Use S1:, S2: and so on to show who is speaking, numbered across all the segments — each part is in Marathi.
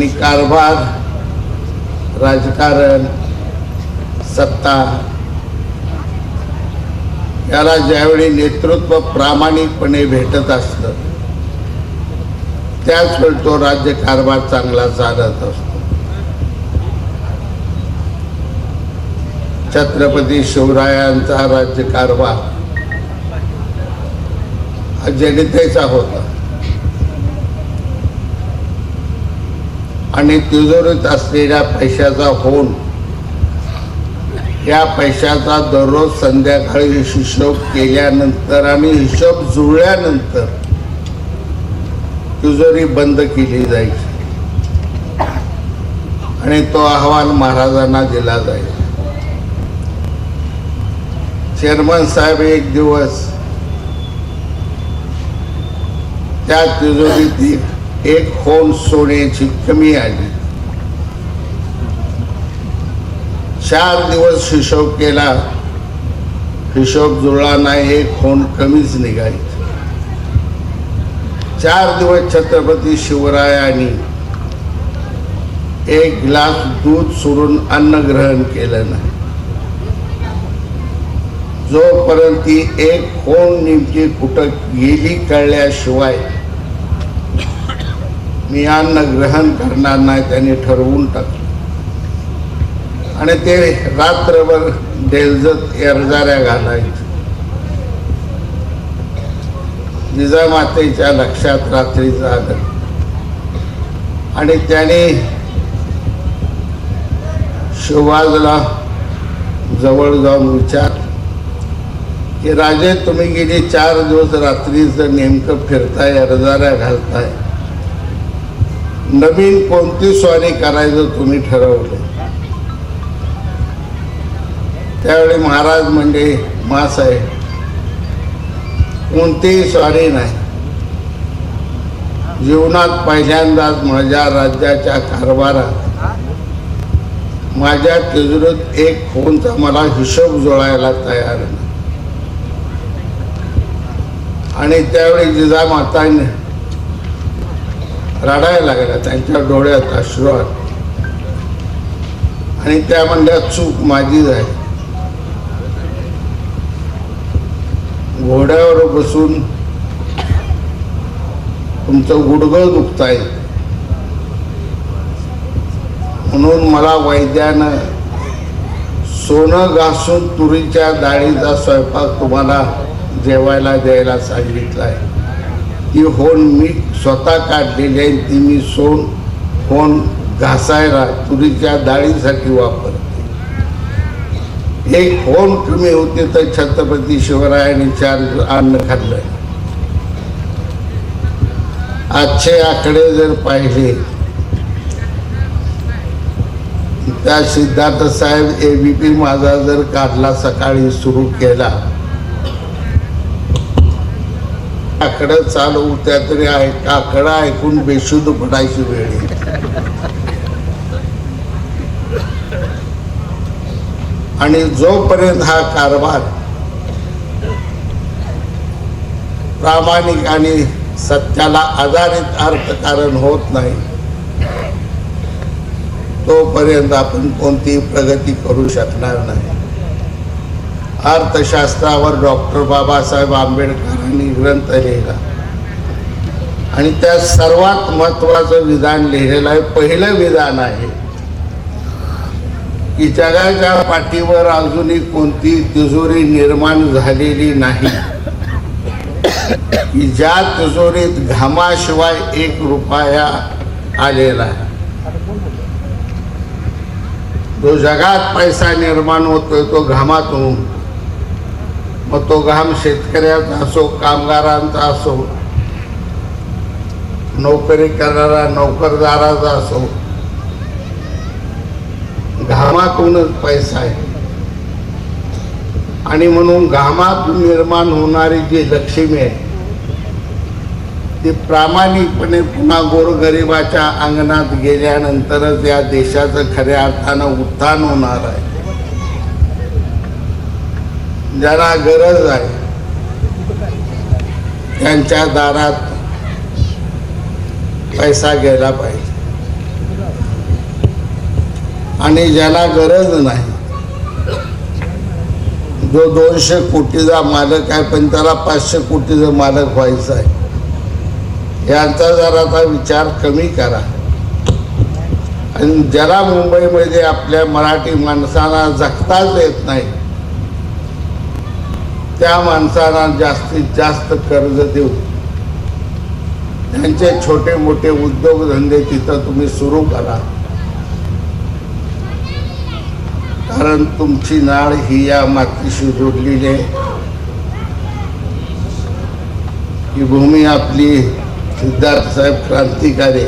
S1: आणि कारभार राजकारण सत्ता. याला ज्यावेळी नेतृत्व प्रामाणिकपणे भेटत असतं त्याचवेळी तो राज्य कारभार चांगला चालत असतो. छत्रपती शिवरायांचा राज्यकारभार हा जनतेचा होता. आणि तिजोरीत असलेल्या पैशाचा होऊन या पैशाचा दररोज संध्याकाळी हिशोब केल्यानंतर आणि हिशोब जुळल्यानंतर तिजोरी बंद केली जायची आणि तो अहवाल महाराजांना दिला जायचा चेअरमन साहेब एक दिवस त्या तिजोरीत एक- एक सोन्याची कमी आली. चार दिवस हिशोब केला हिशोब जुळला नाही एक होन कमीच निघाली. चार दिवस छत्रपती शिवरायांनी एक ग्लास दूध सोडून अन्न ग्रहण केलं नाही. जोपर्यंत ती एक कोण नेमकी कुठं गेली कळल्याशिवाय मी अन्न ग्रहण करणार नाही त्यांनी ठरवून टाकलं. आणि ते रात्रभर डेलजत एरजाऱ्या घालायचे. जिजामातेच्या लक्षात रात्रीचं आलं. आणि त्याने शिवाजला जवळ जाऊन विचार की राजे तुम्ही गेली चार दिवस रात्रीचं नेमकं फिरताय अर्जाऱ्या घालताय? नवीन कोणती स्वारी करायचं तुम्ही ठरवलं. त्यावेळी महाराज म्हणजे मास आहे कोणतीही स्वारी नाही. जीवनात पहिल्यांदाच माझ्या राज्याच्या कारभारात माझ्या तिजोरीत एक फोनचा मला हिशोब जोडायला तयार आणि त्यावेळी जिजामाताने रडायला लागल्या त्यांच्या डोळ्यात अश्रू आणि त्या म्हणल्या चूक माझीच आहे. घोड्यावर बसून तुमचं गुडघं आहे म्हणून मला वैद्यानं सोनं घासून तुरीच्या डाळीचा स्वयंपाक तुम्हाला जेवायला द्यायला आहे ती होन मी स्वतः काढलेली आहे ती मी सोन होन घासायला तुरीच्या डाळीसाठी वापरते. एक होन कमी होते तर छत्रपती शिवरायाने चार अन्न खाल्लं आजचे आकडे जर पाहिले त्या सिद्धार्थ साहेब एबीपी माझा जर काढला सकाळी सुरू केला आकडं चालू त्या तरी आहे ऐकून बेशुद्ध पडायची वेळ आणि जोपर्यंत हा कारभार प्रामाणिक आणि सत्याला आधारित अर्थकारण होत नाही तोपर्यंत आपण कोणतीही प्रगती करू शकणार नाही. अर्थशास्त्रावर डॉक्टर बाबासाहेब आंबेडकरांनी ग्रंथ लिहिला. आणि त्यात सर्वात महत्वाचं विधान लिहिलेलं आहे पहिलं विधान आहे. की जगाच्या पाठीवर अजूनही कोणती तिजोरी निर्माण झालेली नाही. की ज्या तिजोरीत घामाशिवाय एक रुपया आलेला आहे. जो जगात पैसा निर्माण होतोय तो घामातून मग तो घाम शेतकऱ्याचा असो कामगारांचा असो नोकरी करणारा नोकरदाराचा असो घामातूनच पैसा आहे. आणि म्हणून घामातून निर्माण होणारी जी लक्ष्मी आहे ती प्रामाणिकपणे पुन्हा गोरगरिबाच्या अंगणात गेल्यानंतरच या देशाचं खऱ्या अर्थानं उत्थान होणार आहे. ज्याला गरज आहे त्यांच्या दारात पैसा गेला पाहिजे. आणि ज्याला गरज नाही जो दोनशे कोटीचा मालक आहे पण त्याला पाचशे कोटीचा मालक व्हायचा आहे. यांचा जरा आता विचार कमी करा. आणि ज्याला मुंबईमध्ये आपल्या मराठी माणसांना जगताच येत नाही त्या माणसांना जास्तीत जास्त कर्ज देऊ. त्यांचे छोटे मोठे उद्योगधंदे तिथं तुम्ही सुरू करा. कारण तुमची नाळ ही या मातीशी जोडलेली आहे. ही भूमी आपली सिद्धार्थ साहेब क्रांतिकारी.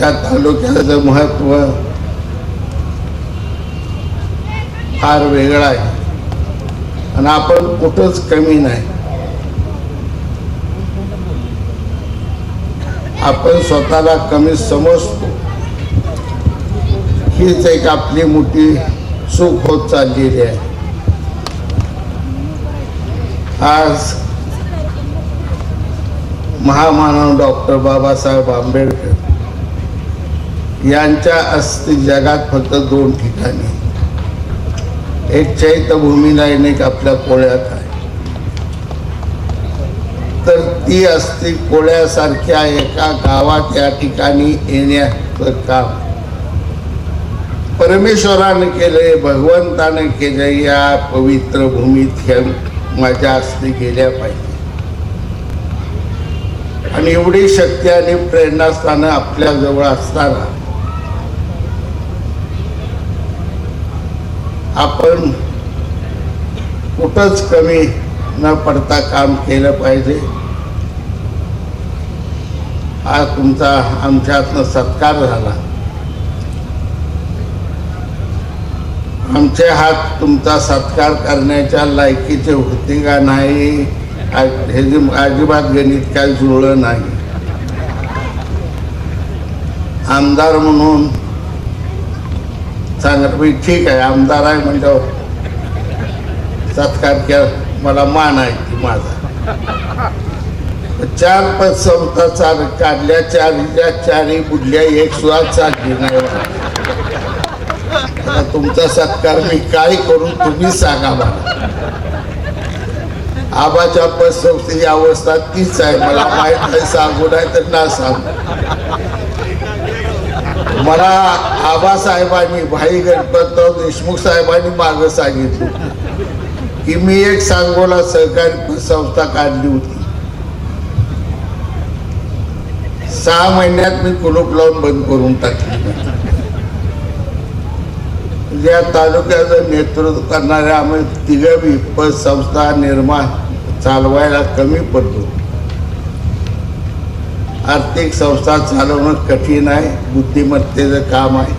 S1: या तालुक्याचं महत्त्व फार वेगळा आहे. आणि आपण कुठंच कमी नाही. आपण स्वतःला कमी समजतो. हीच एक आपली मोठी सुख होत चाललेली आहे. आज महामानव डॉक्टर बाबासाहेब आंबेडकर यांच्या अस्ति जगात फक्त दोन ठिकाणी. एक चैत्यभूमीला आणि आपल्या कोळ्यात आहे. तर ती असती कोळ्यासारख्या एका गावात या ठिकाणी येण्याचं काम. परमेश्वराने केले भगवंताने केले या पवित्र भूमीत ह्या माझ्या अस्थी गेल्या पाहिजे. आणि एवढी शक्ती आणि प्रेरणास्थानं आपल्या जवळ असताना आपण कुठंच कमी न पडता काम केलं पाहिजे. हा तुमचा आमच्यातनं सत्कार झाला. आमचे हात तुमचा सत्कार करण्याच्या लायकीचे होते का नाही? हे जे अजिबात गणित काय जुळलं नाही. आमदार म्हणून सांगत मी ठीक आहे आमदार आहे म्हणजे सत्कार केला. मला मान आहे की माझा. चार पाच संस्था चाल काढल्या चारीच्या चारी बुडल्या एक सुद्धा चालली नाही. तुमचा सत्कार मी काय करू तुम्ही सांगा मला. आबाच्या पतसंस्थेची अवस्था तीच आहे. मला माहीत नाही सांगू नाही तर ना सांगू. मला आबासाहेबांनी भाई गणपतराव देशमुख साहेबांनी मागं सांगितलं. की मी एक सांगोला सहकारी संस्था काढली होती. सहा महिन्यात मी कुलूप लावून बंद करून टाकली. या तालुक्याचं नेतृत्व करणाऱ्या आम्ही तिघबी पतसंस्था निर्माण चालवायला कमी पडतो आर्थिक संस्था चालवणं कठीण आहे बुद्धिमत्तेचं काम आहे.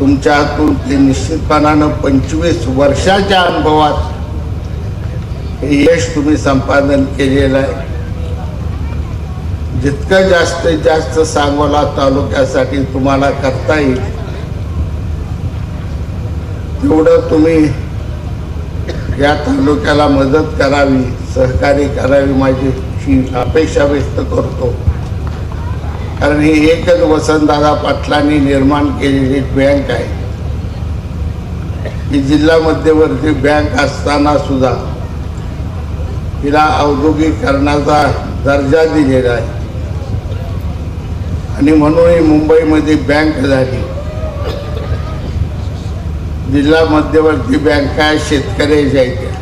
S1: तुमच्या हातून ते निश्चितपणानं पंचवीस वर्षाच्या अनुभवात हे यश तुम्ही संपादन केलेलं आहे. जितकं जास्तीत जास्त सांगोला तालुक्यासाठी तुम्हाला करता येईल तेवढं तुम्ही या तालुक्याला मदत करावी सहकार्य करावी माझी. ही अपेक्षा व्यक्त करतो. कारण ही एकच वसंतदादा पाटलांनी निर्माण केलेली बँक आहे. ही जिल्हा मध्यवर्ती बँक असताना सुद्धा तिला औद्योगिकरणाचा दर्जा दिलेला आहे. आणि म्हणून ही मुंबईमध्ये बँक झाली. जिल्हा मध्यवर्ती बँका शेतकऱ्याच्या आहेत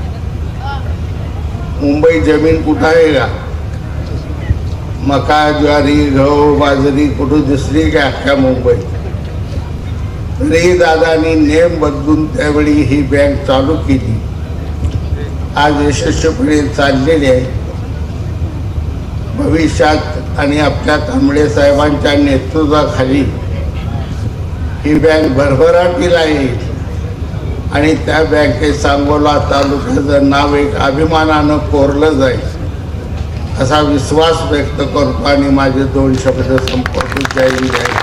S1: मुंबई जमीन कुठं आहे का? मका ज्वारी गहू बाजरी कुठं दिसली का अख्ख्या मुंबईत तरी दादानी नेम बदलून त्यावेळी ही बँक चालू केली. आज यशस्वीपणे चाललेली आहे. भविष्यात आणि आपल्या तांबडे साहेबांच्या नेतृत्वाखाली ही बँक भरभराटीला आहे आणि त्या बँकेत सांगोला तालुक्याचं नाव एक अभिमानानं कोरलं जाईल. असा विश्वास व्यक्त करतो आणि माझे दोन शब्द संपर्क जय जय